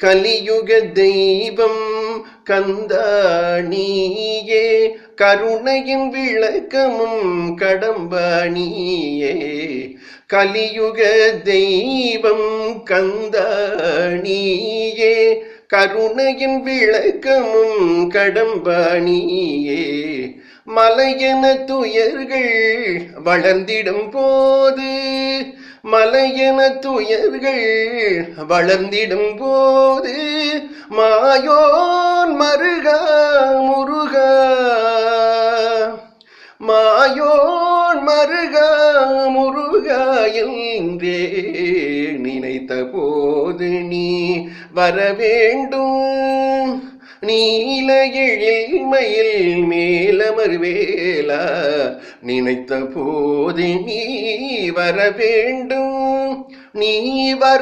கலியுக தெய்வம் கந்தாணியே கருணையின் விளக்கமும் கடம்பாணியே கலியுக தெய்வம் கந்தாணியே கருணையின் விளக்கமும் கடம்பாணியே மலையென துயர்கள் வளர்ந்திடும் போது மலையென துயர்கள் வளர்ந்திடும் போது மாயோன் மருகா முருகா. மாயோன் மருகா முருகா என்றே நினைத்த போது நீ வர வேண்டும். நீல எழில் மயில் மேலமர்வேலா நினைத்த போது நீ வர வேண்டும். நீ வர